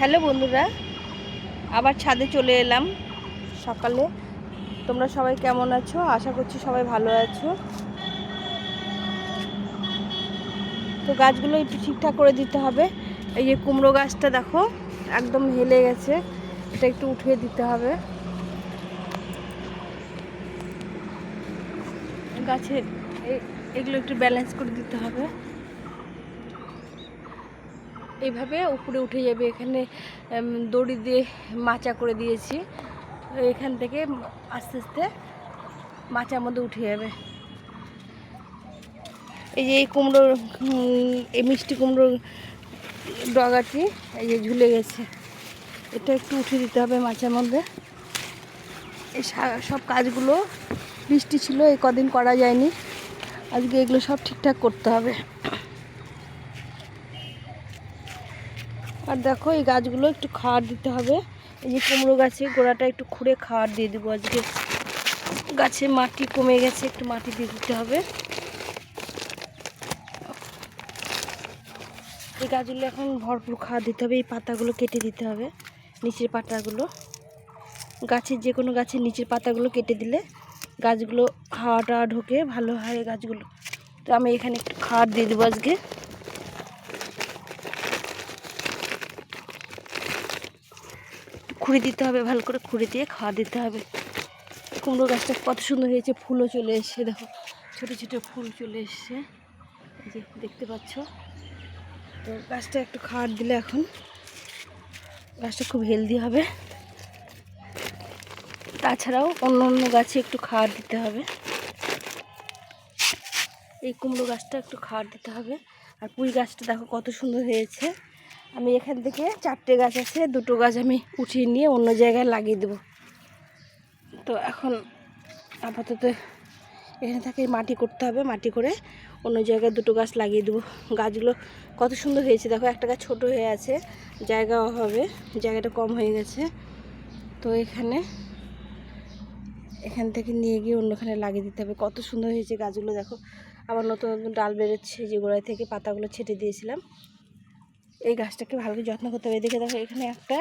Hello বন্ধুরা, আবার ছাদে চলে এলাম সকালে। তোমরা সবাই কেমন আছো? আশা করছি সবাই ভালো আছো। তো গাছগুলো একটু ঠিকঠাক করে দিতে হবে। এই যে কুমড়ো গাছটা দেখো, একদম হেলে গেছে। এটা একটু উঠিয়ে দিতে হবে। গাছের এগুলো একটু ব্যালেন্স করে দিতে হবে। এইভাবে উপরে উঠে যাবে, এখানে দড়ি দিয়ে মাচা করে দিয়েছি। এখান থেকে আস্তে আস্তে মাচার মধ্যে উঠে যাবে। এই যে এই কুমড়োর এই মিষ্টি কুমড়োর ডগাটি, এই যে ঝুলে গেছে। এটা একটু উঠে দিতে হবে মাচার মধ্যে। এই সব কাজগুলো বৃষ্টি ছিল, এই কদিন করা যায়নি। আজকে এগুলো সব ঠিকঠাক করতে হবে। আর দেখো, এই গাছগুলো একটু খাওয়ার দিতে হবে। এই যে কুমড়ো গাছে গোড়াটা একটু খুঁড়ে খাওয়ার দিয়ে দেবো আজকে। গাছে মাটি কমে গেছে, একটু মাটি দিয়ে দিতে হবে। এই গাছগুলো এখন ভরপুর খাওয়া দিতে হবে, এই পাতাগুলো কেটে দিতে হবে, নিচের পাতাগুলো। গাছের যে কোনো গাছের নিচের পাতাগুলো কেটে দিলে গাছগুলো হাওয়াটা ঢোকে, ভালো হয় গাছগুলো। তো আমি এখানে একটু খাওয়ার দিয়ে দেবো আজকে। খুঁড়ে দিতে হবে, ভালো করে খুঁড়ে দিয়ে খাওয়া দিতে হবে। কুমড়ো গাছটা কত সুন্দর হয়েছে, ফুলও চলে এসছে, দেখো। ছোট ছোট ফুল চলে এসছে। যে দেখতে পাচ্ছ। তো গাছটা একটু খাওয়ার দিলে এখন গাছটা খুব হেলদি হবে। তাছাড়াও অন্য অন্য গাছে একটু খাওয়ার দিতে হবে। এই কুমড়ো গাছটা একটু খাওয়ার দিতে হবে। আর পুঁই গাছটা দেখো কত সুন্দর হয়েছে। আমি এখান থেকে চারটে গাছ আছে, দুটো গাছ আমি উঠিয়ে নিয়ে অন্য জায়গায় লাগিয়ে দেবো। তো এখন আপাতত এখানে থেকে মাটি করতে হবে, মাটি করে অন্য জায়গায় দুটো গাছ লাগিয়ে দেবো। গাছগুলো কত সুন্দর হয়েছে, দেখো একটা গাছ ছোটো হয়ে আছে জায়গা হবে, জায়গাটা কম হয়ে গেছে। তো এখানে, এখান থেকে নিয়ে গিয়ে অন্যখানে লাগিয়ে দিতে হবে। কত সুন্দর হয়েছে গাছগুলো, দেখো। আবার নতুন নতুন ডাল বেরোচ্ছে, যে গোড়ায় থেকে পাতাগুলো ছেটে দিয়েছিলাম। এই গাছটাকে ভালো করে যত্ন করতে হবে। দেখে দেখো, এখানে একটা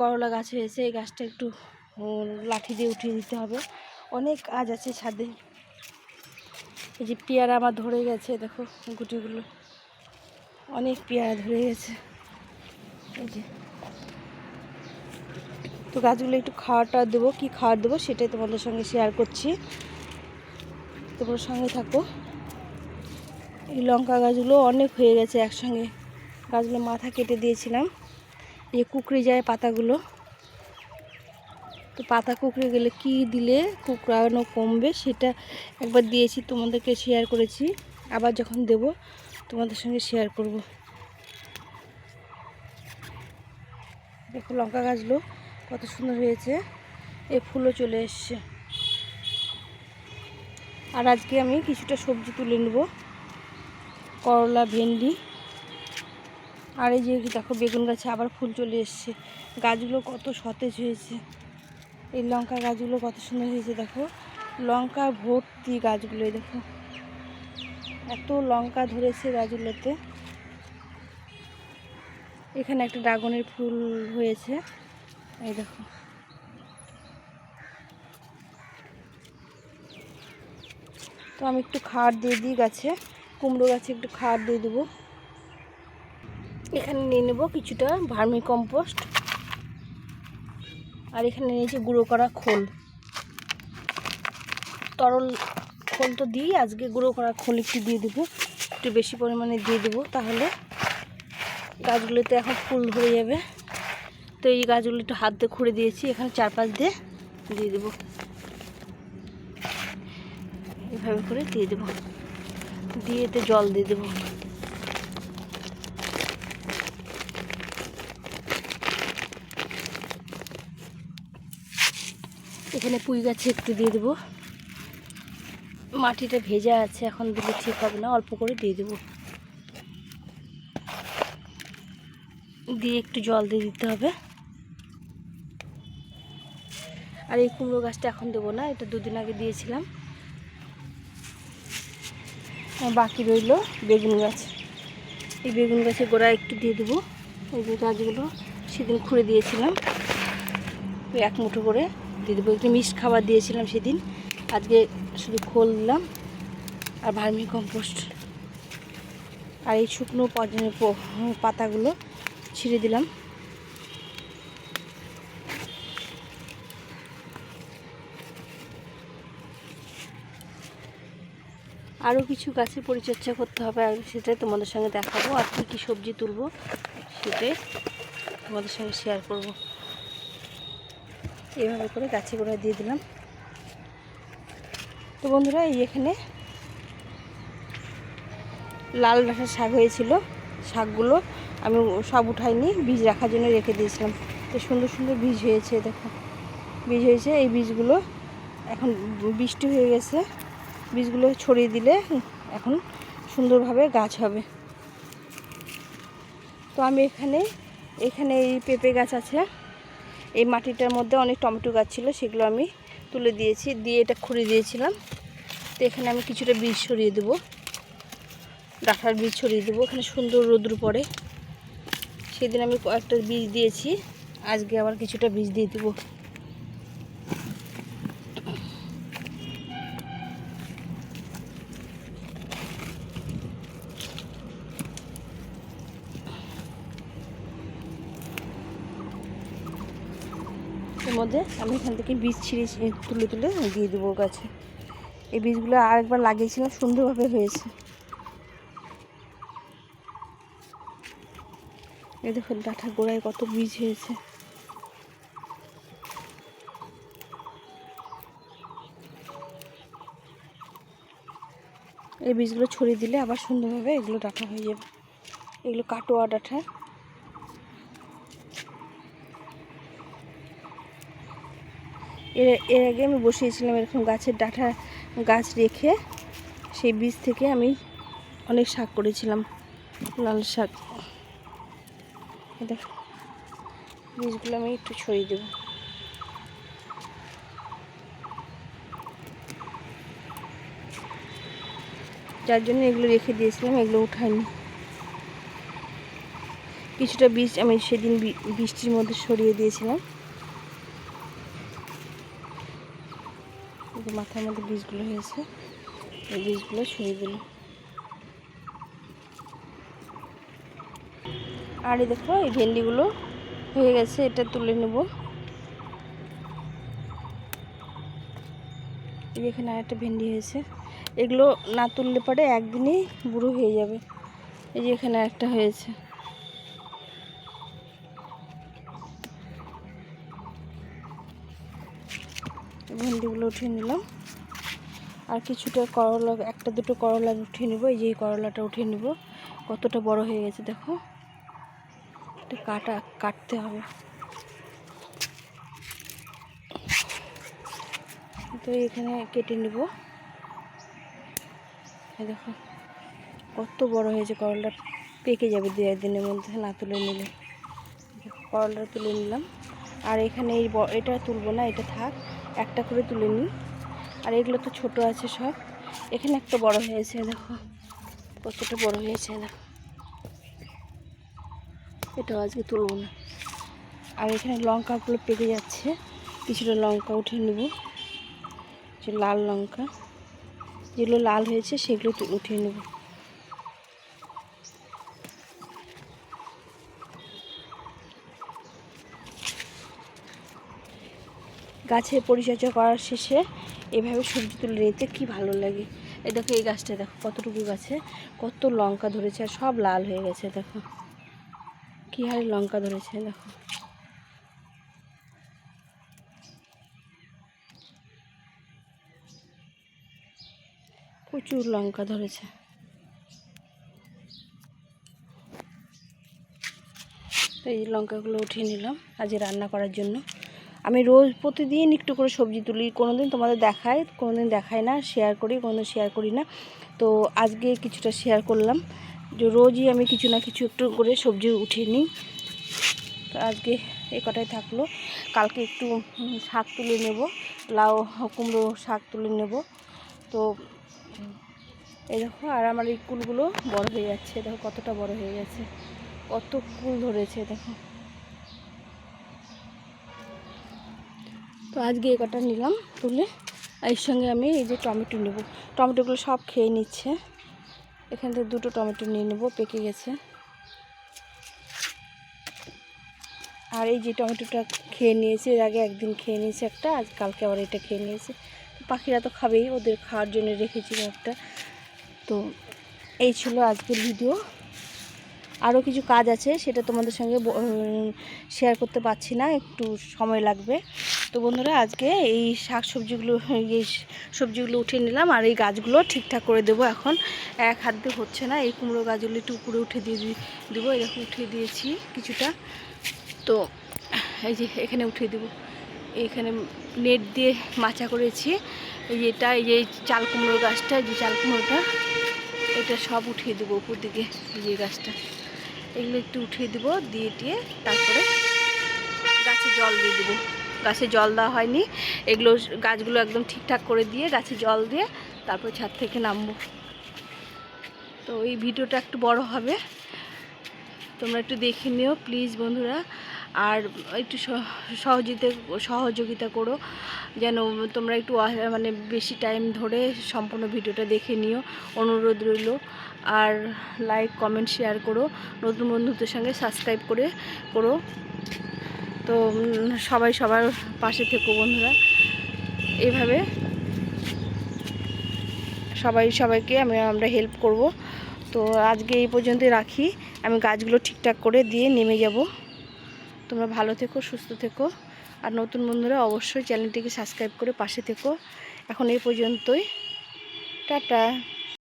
করলা গাছ হয়েছে। এই গাছটা একটু লাঠি দিয়ে উঠিয়ে দিতে হবে। অনেক কাজ আছে ছাদে। এই যে পেয়ারা আমার ধরে গেছে, দেখো গুটিগুলো। অনেক পেয়ারা ধরে গেছে। এই যে। তো গাছগুলো একটু খাওয়াটা দেবো। কি খাওয়ার দেবো সেটাই তোমাদের সঙ্গে শেয়ার করছি। তোমার সঙ্গে থাকো। এই লঙ্কা গাছগুলো অনেক হয়ে গেছে একসঙ্গে। গাছগুলো মাথা কেটে দিয়েছিলাম। এই কুকড়ে যায় পাতাগুলো। তো পাতা কুকড়ে গেলে কি দিলে কুকড়ানো কমবে সেটা একবার দিয়েছি, তোমাদেরকে শেয়ার করেছি। আবার যখন দেব, তোমাদের সঙ্গে শেয়ার করব। দেখো লঙ্কা গাছগুলো কত সুন্দর হয়েছে। এ ফুলও চলে এসছে। আর আজকে আমি কিছুটা সবজি তুলে নেব। করলা, ভেন্ডি। আর এই যে দেখো বেগুন গাছে আবার ফুল চলে এসছে। গাছগুলো কত সতেজ হয়েছে। এই লঙ্কা গাছগুলো কত সুন্দর হয়েছে, দেখো। লঙ্কা ভর্তি গাছগুলো, এই দেখো। এত লঙ্কা ধরেছে গাছগুলোতে। এখানে একটা ড্রাগনের ফুল হয়েছে। এই দেখো। তো আমি একটু খাবার দিয়ে দিই গাছে। কুমড়ো গাছে একটু খাট দিয়ে দেবো। এখানে নিয়ে নেব কিছুটা ভার্মি কম্পোস্ট। আর এখানে নিয়েছি গুঁড়ো করা খোল। তরল খোল তো দিই, আজকে গুঁড়ো করা খোল একটু দিয়ে দেবো, একটু বেশি পরিমাণে দিয়ে দেবো তাহলে গাছগুলোতে এখন ফুল ধরে যাবে। তো এই গাছগুলো একটু হাত দিয়ে খুঁড়ে দিয়েছি, এখানে চারপাশ দিয়ে দিয়ে দেবো। এভাবে করে দিয়ে দেবো। দিয়ে এতে জল দিয়ে দেবো। এখানে পুঁই গাছে একটু দিয়ে দেবো। মাটিটা ভেজা আছে, এখন দিলে ঠিক হবে না, অল্প করে দিয়ে দেবো। দিয়ে একটু জল দিয়ে দিতে হবে। আর এই কুমড়ো গাছটা এখন দেবো না, এটা দুদিন আগে দিয়েছিলাম। বাকি রইল বেগুন গাছ। এই বেগুন গাছে গোড়া একটু দিয়ে দেবো। এই যে গাছগুলো সেদিন খুঁড়ে দিয়েছিলাম এক মুঠো করে। দিয়ে দেবো একটু মিক্সড খাবার দিয়েছিলাম সেদিন। আজকে শুধু খোল দিলাম আর ভার্মি কম্পোস্ট। আর এই শুকনো পাতাগুলো ছিঁড়ে দিলাম। আরও কিছু গাছের পরিচর্যা করতে হবে, আর সেটাই তোমাদের সঙ্গে দেখাবো। আর কী কী সবজি তুলবো, সেটাই তোমাদের সঙ্গে শেয়ার করব। এইভাবে করে গাছে গোড়া দিয়ে দিলাম। তো বন্ধুরা, এই এখানে লাল ডাঁটার শাক হয়েছিল। শাকগুলো আমি সব উঠাইনি, বীজ রাখার জন্য রেখে দিয়েছিলাম। তো সুন্দর সুন্দর বীজ হয়েছে, দেখো। বীজ হয়েছে, এই বীজগুলো এখন বৃষ্টি হয়ে গেছে। বীজগুলো ছড়িয়ে দিলে এখন সুন্দরভাবে গাছ হবে। তো আমি এখানে এখানে এই পেঁপে গাছ আছে। এই মাটিটার মধ্যে অনেক টমেটো গাছ ছিল, সেগুলো আমি তুলে দিয়েছি, দিয়ে এটা খুঁড়ে দিয়েছিলাম। তো এখানে আমি কিছুটা বীজ ছড়িয়ে দেবো। ডাঁটার বীজ ছড়িয়ে দেবো, এখানে সুন্দর রোদ্র পড়ে। সেদিন আমি কয়েকটা বীজ দিয়েছি, আজকে আবার কিছুটা বীজ দিয়ে দেবো। মধ্যে আমি এখান থেকে বীজ ছিঁড়ে তুলে তুলে দিয়ে দেবো গাছে এই বীজগুলো আরেকবার লাগিয়েছিলাম, সুন্দরভাবে হয়েছে। এই দেখুন, ডাঁটার গোড়ায় কত বীজ হয়েছে। এই বীজগুলো ছড়িয়ে দিলে আবার সুন্দরভাবে এগুলো ডাঁটা হয়ে যাবে। এগুলো কাটোয়া ডাঁটা। এর এর আগে আমি বসিয়েছিলাম এরকম গাছের ডাঁটা গাছ রেখে, সেই বীজ থেকে আমি অনেক শাক করেছিলাম, লাল শাক। দেখো, বীজগুলো আমি একটু ছড়িয়ে দেবো। যার জন্য এগুলো রেখে দিয়েছিলাম, এগুলো উঠাইনি কিছুটা বীজ আমি সেদিন বৃষ্টির মধ্যে সরিয়ে দিয়েছিলাম। যে মাথার মধ্যে বীজগুলো হয়েছে, এই বীজগুলো ছড়িয়ে দিল আর এই দেখো, এই ভেন্ডিগুলো হয়ে গেছে, এটা তুলে নেব। এখানে আরেকটা ভেন্ডি হয়েছে, এগুলো না তুললে পরে একদিনেই বুড়ো হয়ে যাবে। এই যে এখানে একটা হয়েছে। ভেন্ডিগুলো উঠিয়ে নিলাম। আর কিছুটা করলা, একটা দুটো করলা উঠিয়ে নেব, এই যে করলাটা উঠিয়ে নেব। কতটা বড় হয়ে গেছে দেখো। এটা কাটা, কাটতে হবে। তো এখানে কেটে নেব। দেখো, কত বড় হয়েছে করলাটা। পেকে যাবে দু একদিনের মধ্যে, না তুলে নিলে। করলাটা তুলে নিলাম। আর এখানে এই এটা তুলবো না, এটা থাক। একটা করে তুলে নিই। আর এগুলো তো ছোট আছে সব। এখানে একটা বড় হয়েছে, দেখো। কতটা বড় হয়েছে, দেখো। এটাও আজকে তুলবো না। আর এখানে লঙ্কাগুলো পেকে যাচ্ছে। কিছুটা লঙ্কা উঠিয়ে নেব। যে লাল লঙ্কা। যেগুলো লাল হয়েছে, সেগুলো উঠিয়ে নেব। গাছের পরিচর্যা করার শেষে এভাবে সবজি তুলে নিতে কি ভালো লাগে? এই দেখো, এই গাছটা দেখো, কতটুকু গাছে, কত লঙ্কা ধরেছে আর সব লাল হয়ে গেছে, দেখো। কি হারে লঙ্কা ধরেছে, দেখো। প্রচুর লঙ্কা ধরেছে। এই লঙ্কাগুলো উঠিয়ে নিলাম, আজকে রান্না করার জন্য। আমি রোজ প্রতিদিন একটু করে সবজি তুলি কোনো দিন তোমাদের দেখায় কোনো দিন দেখায় না শেয়ার করি কোনো দিন শেয়ার করি না। তো আজকে কিছুটা শেয়ার করলাম। যে রোজই আমি কিছু না কিছু একটু করে সবজি উঠিয়ে নিই। তো আজকে এ কটাই থাকল। কালকে একটু শাক তুলে নেব, লাউ, কুমড়ো শাক তুলে নেব। তো, এই দেখো, আর আমার এই কুলগুলো বড় হয়ে যাচ্ছে। দেখো কতটা বড় হয়ে গেছে। কত কুল ধরেছে, দেখো। তো আজকে এ কটা নিলাম তুলে এর সঙ্গে আমি এই যে টমেটো নেব। টমেটোগুলো সব খেয়ে নিচ্ছে। এখান থেকে দুটো টমেটো নিয়ে নেব, পেকে গেছে। আর এই যে টমেটোটা খেয়ে নিয়েছে, এর আগে একদিন খেয়ে নিয়েছে একটা, আজ কালকে আবার এটা খেয়ে নিয়েছে। পাখিরা তো খাবেই, ওদের খাওয়ার জন্য রেখেছি একটা। তো এই ছিল আজকের ভিডিও। আরও কিছু কাজ আছে, সেটা তোমাদের সঙ্গে শেয়ার করতে পারছি না, একটু সময় লাগবে। তো বন্ধুরা, আজকে এই শাক সবজিগুলো এই সবজিগুলো উঠিয়ে নিলাম আর এই গাছগুলো ঠিকঠাক করে দেবো এখন। এক হাত দিয়ে হচ্ছে না, এই কুমড়ো গাছগুলো একটু উপরে উঠে দিয়ে দেবো, এরকম উঠিয়ে দিয়েছি কিছুটা। তো এই যে এখানে উঠিয়ে দেবো। এইখানে নেট দিয়ে মাচা করেছি। এটা, এই যে চাল কুমড়োর গাছটা যে চাল কুমড়োটা, এটা সব উঠিয়ে দেবো উপর দিকে যে গাছটা। এগুলো একটু উঠিয়ে দেবো, দিয়ে দিয়ে তারপরে গাছে জল দিয়ে দেবো। গাছে জল দেওয়া হয়নি। এগুলো গাছগুলো একদম ঠিকঠাক করে দিয়ে গাছে জল দিয়ে তারপর ছাদ থেকে নামবো। তো এই ভিডিওটা একটু বড় হবে। তোমরা একটু দেখে নিও প্লিজ বন্ধুরা। আর একটু সহ- সহযোগিতা সহযোগিতা করো। যেন তোমরা একটু মানে বেশি টাইম ধরে সম্পূর্ণ ভিডিওটা দেখে নিও। অনুরোধ রইল। আর লাইক, কমেন্ট, শেয়ার করো। নতুন বন্ধুদের সঙ্গে সাবস্ক্রাইব করে, করো। তো সবাই সবার পাশে থেকো বন্ধুরা। এইভাবে সবাই সবাইকে আমি, আমরা হেল্প করব। তো আজকে এই পর্যন্তই রাখি। আমি গাছগুলো ঠিকঠাক করে দিয়ে নেমে যাব। তোমরা ভালো থেকো, সুস্থ থেকো। আর নতুন বন্ধুরা অবশ্যই চ্যানেলটিকে সাবস্ক্রাইব করে পাশে থেকো। এখন এই পর্যন্তই। টাটা।